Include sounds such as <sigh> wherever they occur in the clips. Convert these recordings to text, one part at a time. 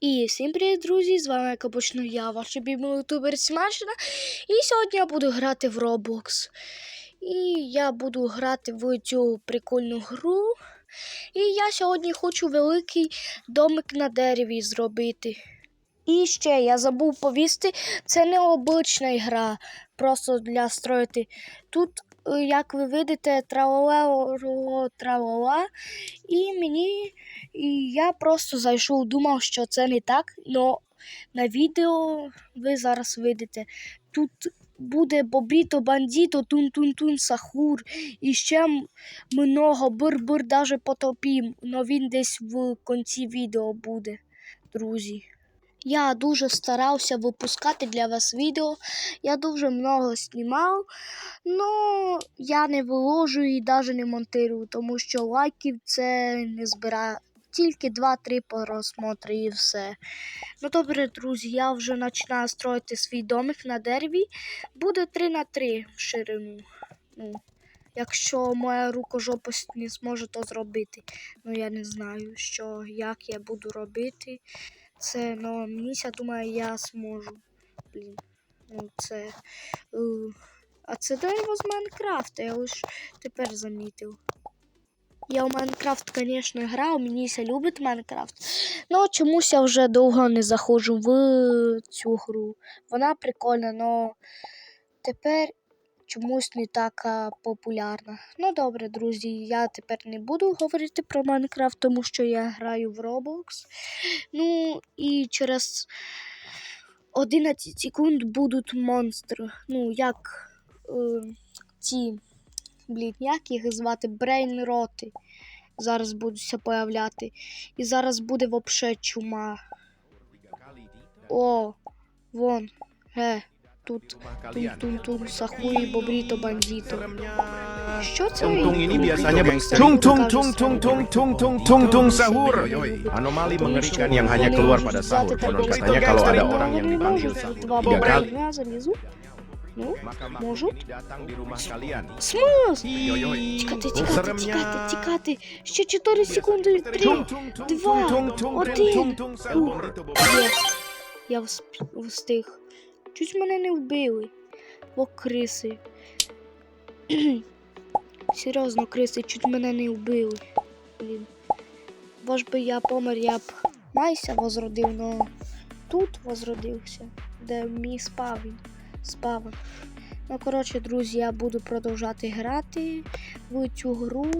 І всім привіт, друзі! З вами як обично я, ваш любимий ютубер Смашина. І сьогодні я буду грати в Roblox. І я буду грати в цю прикольну гру. І я сьогодні хочу великий домик на дереві зробити. І ще я забув повісти, це не обична гра, просто для строїти. Тут, е, як ви видите, тралала тралала. І мені і я просто зайшов, думав, що це не так, але на відео ви зараз видите. Тут буде Бобіто Бандіто, Тун-Тун-Тун, Сахур і ще много бир-бир даже потопім. Но він десь в кінці відео буде, друзі. Я дуже старався випускати для вас відео. Я дуже много знімав, але я не виложу і навіть не монтирую, тому що лайків це не збирає. Тільки 2-3 просмотри і все. Ну добре, друзі, я вже починаю строїти свій домик на дереві. Буде 3 на 3 в ширину. Ну, якщо моя рукожопость не зможе то зробити. Ну я не знаю, що, як я буду робити це, ну мені ся думає, я зможу. Блін. Ну це. е, А це дерево з Майнкрафта, я лиш тепер замітив. Я в Майнкрафт, звісно, грав, мені ся любить Майнкрафт. Ну, чомусь я вже довго не заходжу в цю гру. Вона прикольна, але тепер чомусь не така популярна. Ну добре, друзі, я тепер не буду говорити про Майнкрафт, тому що я граю в Roblox. Ну і через 11 секунд будуть монстри. Ну, як е, ці, блін, як їх звати? Брейнроти. Зараз будуться появляти. І зараз буде вообще чума. О, вон, ге, тут тун-тун-тун, сахуї, бобріто, бандіто. Що це? Tung-tung-tung-tung-tung-tung-tung-tung sahur. Anomali mengerikan yang hanya keluar pada sahur. Konon katanya kalau ada orang yang dipanggil sahur tiga kali. Ну, можу. Смис! Тікати, тікати, тікати, тікати. Ще 4 секунди. 3, 2, 1. Є. Я встиг. Чуть мене не вбили. О, криси. <clears throat> Серйозно, криси, чуть мене не вбили. Блін. Бо ж би я помер, я б майся возродив, но тут возродився, де мій спавін. Спавен. Ну, коротше, друзі, я буду продовжати грати в цю гру.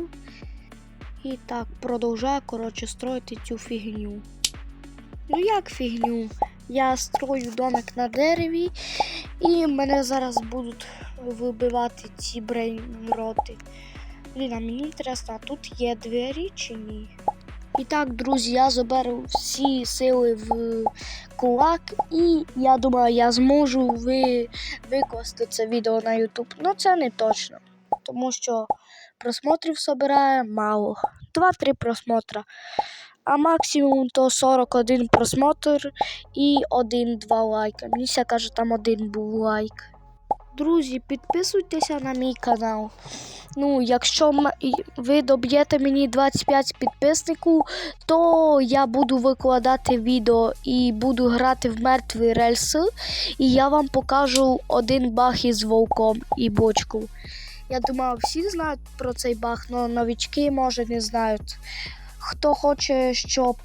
І так, продовжаю, коротше, строїти цю фігню. Ну як фігню? Я строю домик на дереві, і мене зараз будуть вибивати ці брейнроти. Блін, мені інтересно, а тут є двері чи ні? І так, друзі, я заберу всі сили в кулак, і я думаю, я зможу ви... викласти це відео на YouTube. Ну це не точно, тому що просмотрів собирає мало. 2-3 просмотра. А максимум то 41 просмотр і 1-2 лайка. Мені ся каже, там один був лайк. Друзі, підписуйтеся на мій канал. Ну, якщо ви доб'єте мені 25 підписників, то я буду викладати відео і буду грати в мертві рельси. І я вам покажу один баг із вовком і бочкою. Я думаю, всі знають про цей баг, але новички може не знають. Хто хоче, щоб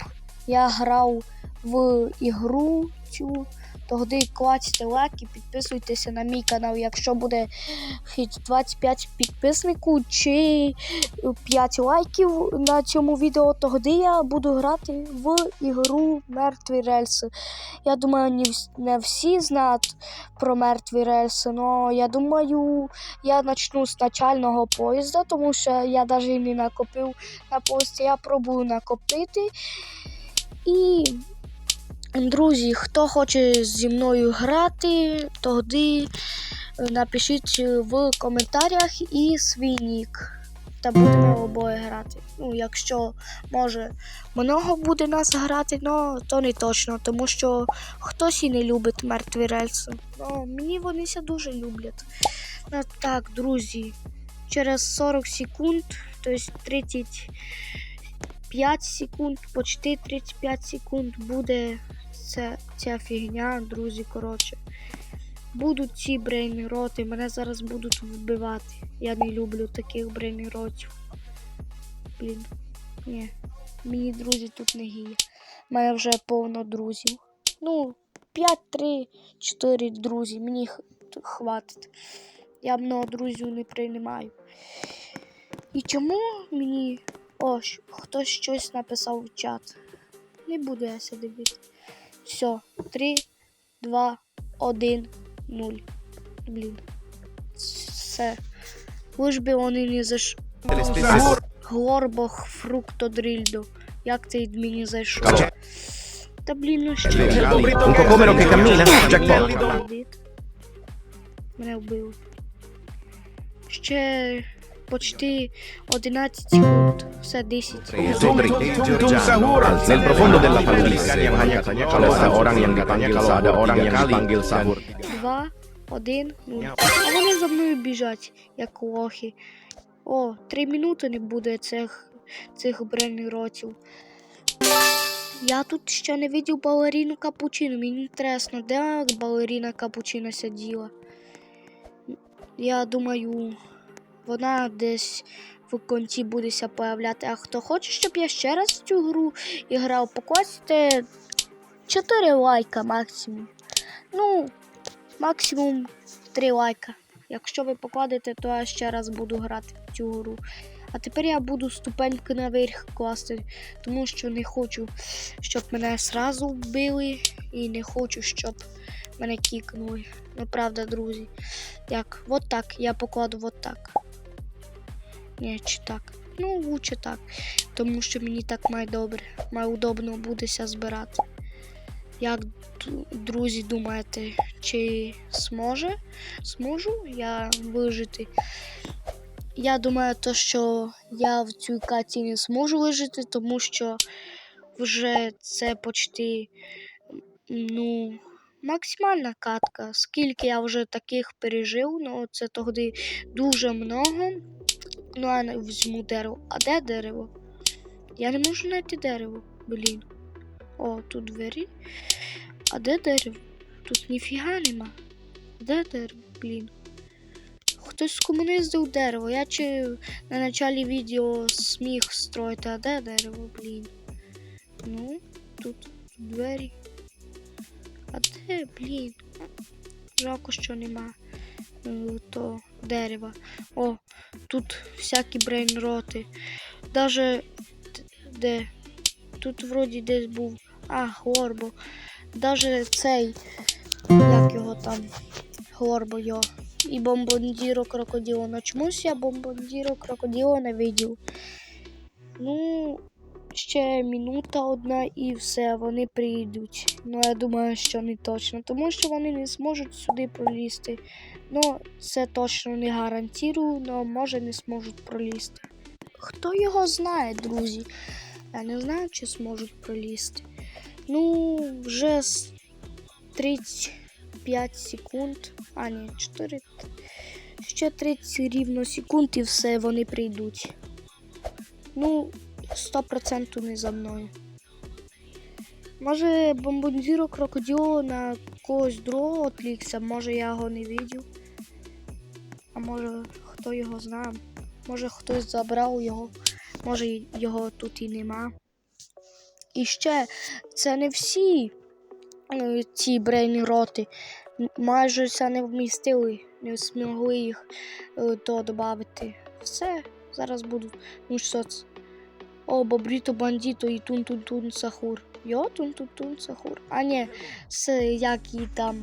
я грав в ігру цю, тоді клацьте лайк і підписуйтеся на мій канал. Якщо буде хоч 25 підписників чи 5 лайків на цьому відео, тоді я буду грати в ігру Мертві рельси. Я думаю, не всі знають про мертві рельси, але я думаю, я почну з начального поїзда, тому що я навіть не накопив на поїзді, я пробую накопити. І, друзі, хто хоче зі мною грати, тоді напишіть в коментарях і свій нік. Та будемо обоє грати. Ну, якщо може много буде нас грати, ну то не точно, тому що хтось і не любить мертві рельси. Ну, мені вони ся дуже люблять. Ну так, друзі, через 40 секунд, тобто 35 35 секунд, почти 35 секунд буде ця, ця фігня, друзі, коротше. Будуть ці брейн-роти, мене зараз будуть вбивати. Я не люблю таких брейн-ротів. Блін. Ні. Мені друзі тут не гіє. У мене вже повно друзів. Ну, 5, 3, 4 друзі. Мені хватить. Я много друзів не приймаю. І чому мені. О, хтось щось написав в чат. Не буду я це дивити. Все, 3, 2, 1, 0. Блін. Все. Лиш би вони не заш... Горбох фруктодрильдо. Як ти мені зайшов? Каче. Та блін, ну що? Un cocomero che cammina, jackpot. Мене вбили. Ще почти 11 секунд. Все 10. Tung tung tung sahur. Nel profondo della Paludis, ada orang yang dipanggil sa- ada orang yang dipanggil sahur. 2, 1, 0. А вони за мною біжать, як лохи. О, 3 минути не буде цих, цих брейн-ротів. Я тут ще не видів балеріну капучино. Мені інтересно, де балеріна капучино сиділа. Я думаю, вона десь в кінці будеся появляти. А хто хоче, щоб я ще раз цю гру іграв, покласти 4 лайка максимум. Ну, максимум 3 лайка. Якщо ви покладете, то я ще раз буду грати в цю гру. А тепер я буду ступеньки наверх класти, тому що не хочу, щоб мене сразу вбили, і не хочу, щоб мене кікнули. Ну, правда, друзі. Як? Вот так. Я покладу вот так. Ні, чи так. Ну, лучше так. Тому що мені так має добре. Має удобно будеся збирати. Як друзі думаєте, чи зможе? Зможу я вижити? Я думаю, то, що я в цій каті не зможу вижити, тому що вже це почти ну, максимальна катка. Скільки я вже таких пережив, ну це тоді дуже много. Ну, я не візьму дерево. А де дерево? Я не можу знайти дерево. Блін. О, тут двері. А де дерево? Тут ніфіга нема. Де дерево, блін? Хтось скомуніздив дерево. Я чи на началі відео сміх строїти, а де дерево, блін? Ну, тут двері. А де, блін? Жалко, що нема е, то дерева. О, тут всякі брейнроти. Даже де? Тут вроді десь був. А, горбо. Даже цей. Як його там? Горбо його. І бомбондіро крокодило. Но чомусь я бомбондіро крокодило не видів. Ну, ще минута одна і все, вони прийдуть. Ну, я думаю, що не точно, тому що вони не зможуть сюди пролізти. Ну, це точно не гарантую, але може не зможуть пролізти. Хто його знає, друзі? Я не знаю, чи зможуть пролізти. Ну, вже 35 секунд. А, ні, 4. Ще 30 рівно секунд і все, вони прийдуть. Ну, 100% не за мною. Може, бомбондіро крокодило на когось другого отлікся, може я його не бачив. А може хто його знає. Може хтось забрав його, може його тут і нема. І ще це не всі е, ці брейн-роти. Майже це не вмістили, не змогли їх е, то додати. Все, зараз будуть. Ну що? О, бобріто бандіто і тун-тун-тун сахур. Йо, тун-тун-тун сахур. А ні, це як і там.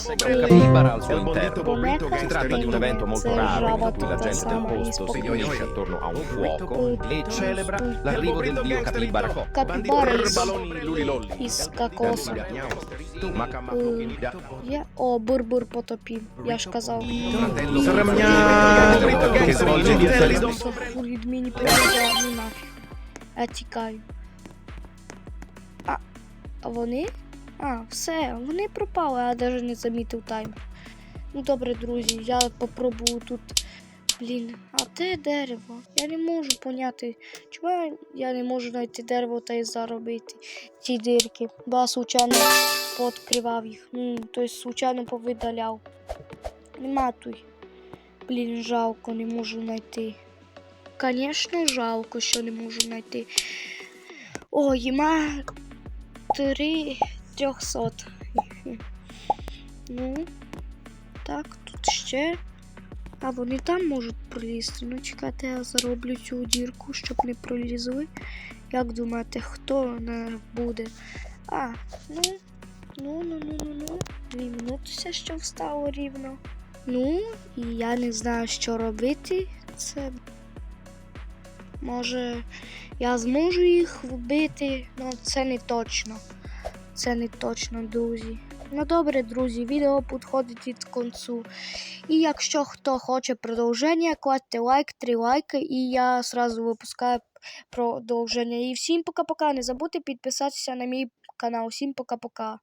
Capibara al suo Il bollito interno. bollito Si tratta di un evento molto raro in cui la gente del posto si riunisce attorno a un fuoco e celebra l'arrivo del dio Capibara Cocco. Капібара із, baloni lulilolli. із кокосом. Е, Я... О, бур-бур потопів, я ж казав. Che svolge il Сахур від мені передає, ну нафіг. Я тікаю. А, а вони? А, все, вони пропали, я навіть не замітив таймер. Ну добре, друзі, я попробую тут Блін, а де дерево? Я не можу поняти, чому я не можу знайти дерево та й заробити ці дірки. Бо я случайно пооткривав їх. Тобто случайно повидаляв. Нема тут. Блін, жалко, не можу знайти. Звісно, жалко, що не можу знайти. О, їма три трьохсот. Ну, так, тут ще. А вони там можуть пролізти. Ну, чекайте, я зароблю цю дірку, щоб не пролізли. Як думаєте, хто не буде? А, ну, ну, ну, ну, ну, ну. Дві минути все ще встало рівно. Ну, і я не знаю, що робити. Це. Може, я зможу їх вбити, але це не точно. Це не точно, друзі. Ну добре, друзі, відео підходить від концу. І якщо хто хоче продовження, кладьте лайк, три лайки, і я сразу випускаю продовження. І всім пока-пока. Не забудьте підписатися на мій канал. Всім пока-пока.